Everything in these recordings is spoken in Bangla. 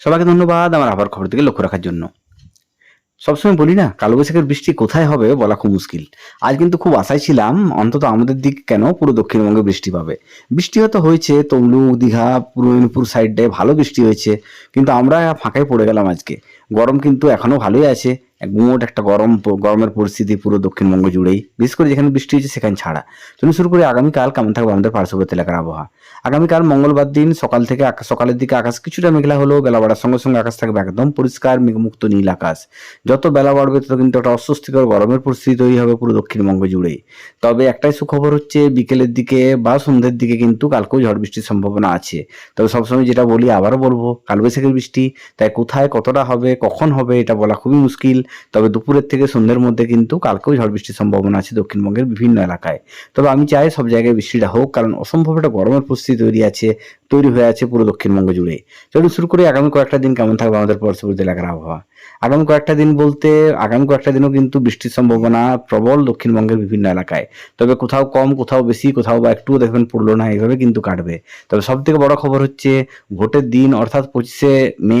সবাইকে ধন্যবাদ আমার আবার খবর থেকে লক্ষ্য রাখার জন্য। সবসময় বলি না কালবৈশাখের বৃষ্টি কোথায় হবে বলা খুব মুশকিল। আজ কিন্তু খুব আশায় ছিলাম, অন্তত আমাদের দিক কেন পুরো দক্ষিণবঙ্গে বৃষ্টি পাবে। বৃষ্টি হয়তো হয়েছে, তমলুক, দীঘা পূর্ব মেদিনীপুর সাইডে ভালো বৃষ্টি হয়েছে, কিন্তু আমরা ফাঁকায় পড়ে গেলাম আজকে। গরম কিন্তু এখনও ভালোই আছে। এক গুমোট একটা গরম গরমের পরিস্থিতি পুরো দক্ষিণবঙ্গ জুড়েই। বিশেষ করে যেখানে বৃষ্টি হয়েছে, সেখানে ছাড়া। চলুন শুরু করি আগামীকাল, কেমন থাকবে আমাদের পার্শ্ববর্তী এলাকার আবহাওয়া। আগামীকাল মঙ্গলবার দিন সকাল থেকে সকালের দিকে আকাশ কিছুটা মেঘলা হলেও বেলা বাড়ার সঙ্গে সঙ্গে আকাশ থাকবে একদম পরিষ্কার মেঘমুক্ত নীল আকাশ। যত বেলা বাড়বে, তত কিন্তু একটা অস্বস্তিকর গরমের পরিস্থিতি তৈরি হবে পুরো দক্ষিণবঙ্গ জুড়েই। তবে একটাই সুখবর হচ্ছে, বিকেলের দিকে বা সন্ধ্যের দিকে কিন্তু কালকেও ঝড় বৃষ্টির সম্ভাবনা আছে। তবে সবসময় যেটা বলি, আবারও বলব, কালবৈশাখীর বৃষ্টি, তাই কোথায় কতটা হবে, কখন হবে, এটা বলা খুবই মুশকিল। তবে দুপুরের থেকে সন্ধ্যের মধ্যে কিন্তু কালকেও ঝড় বৃষ্টির সম্ভাবনা আছে দক্ষিণবঙ্গের বিভিন্ন এলাকায়। তবে আমি চাই সব জায়গায় বৃষ্টিটা হোক, কারণ অসম্ভব একটা গরমের পরিস্থিতি তৈরি আছে, তৈরি হয়ে আছে পুরো দক্ষিণবঙ্গ জুড়ে। চলুন শুরু করি আগামী কয়েকটা দিন কেমন থাকবে আমাদের পার্শ্ববর্তী এলাকার আবহাওয়া। আগামী কয়েকটা দিন বলতে, আগামী কয়েকটা দিনও কিন্তু বৃষ্টির সম্ভাবনা প্রবল দক্ষিণবঙ্গের বিভিন্ন এলাকায়। তবে কোথাও কম, কোথাও বেশি, কোথাও বা একটুও দেখবেন পড়ল না, এইভাবে কিন্তু কাটবে। তবে সব থেকে বড় খবর হচ্ছে, ভোটের দিন অর্থাৎ পঁচিশে মে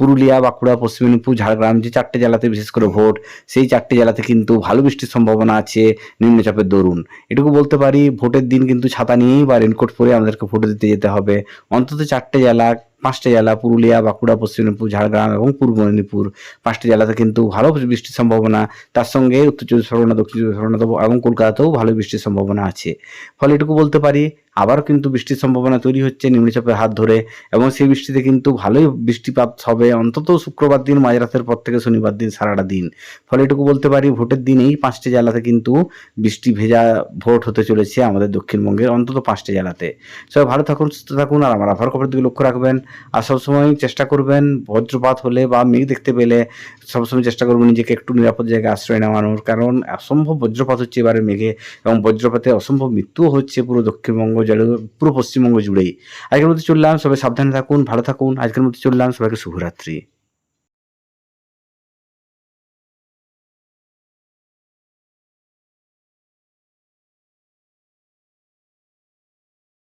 পুরুলিয়া, বাঁকুড়া, পশ্চিম মেদিনীপুর, ঝাড়গ্রাম যে চারটে জেলাতে বিশেষ করে ভোট, সেই চারটে জেলাতে কিন্তু ভালো বৃষ্টির সম্ভাবনা আছে নিম্নচাপের দরুন। এটুকু বলতে পারি, ভোটের দিন কিন্তু ছাতা নিয়েই বা রেনকোট পরে আমাদেরকে ভোট দিতে যেতে হবে। অন্তত চারটে জেলা, পাঁচটা জেলা, পুরুলিয়া, বাঁকুড়া, পশ্চিম মেদিনীপুর, ঝাড়গ্রাম এবং পূর্ব মেদিনীপুর, পাঁচটি জেলাতে কিন্তু ভালো বৃষ্টির সম্ভাবনা। তার সঙ্গে উত্তর চব্বিশ পরগনা, দক্ষিণ চব্বিশ পরগনা এবং কলকাতাতেও ভালো বৃষ্টির সম্ভাবনা আছে। ফলে এটুকু বলতে পারি আবারও কিন্তু বৃষ্টির সম্ভাবনা তৈরি হচ্ছে, নিম্নচাপের হাত ধরে। এবং সেই বৃষ্টিতে কিন্তু ভালোই বৃষ্টিপাত হবে। অন্তত শুক্রবার দিন, মাঝরাতের পর থেকে শনিবার দিন সারাটা দিন। ফলে এটুকু বলতে পারি, ভোটের দিন এই পাঁচটি জেলাতে কিন্তু বৃষ্টি ভেজা ভোট হতে চলেছে আমাদের দক্ষিণবঙ্গের অন্তত পাঁচটি জেলাতে। সবাই ভালো থাকুন, সুস্থ থাকুন, আর আমার আভার খবরের দিকে লক্ষ্য রাখবেন। আর সবসময় চেষ্টা করবেন, বজ্রপাত হলে বা মেঘ দেখতে পেলে সবসময় চেষ্টা করব নিজেকে একটু নিরাপদ জায়গায় আশ্রয় নেওয়ানোর। কারণ অসম্ভব বজ্রপাত হচ্ছে এবারে মেঘে এবং বজ্রপাতে অসম্ভব মৃত্যুও হচ্ছে পুরো দক্ষিণবঙ্গ জলে, পুরো পশ্চিমবঙ্গ জুড়েই। আজকের মধ্যে চললাম, সবাই সাবধানে থাকুন, ভালো থাকুন। আজকের মধ্যে চললাম, সবাইকে শুভরাত্রি।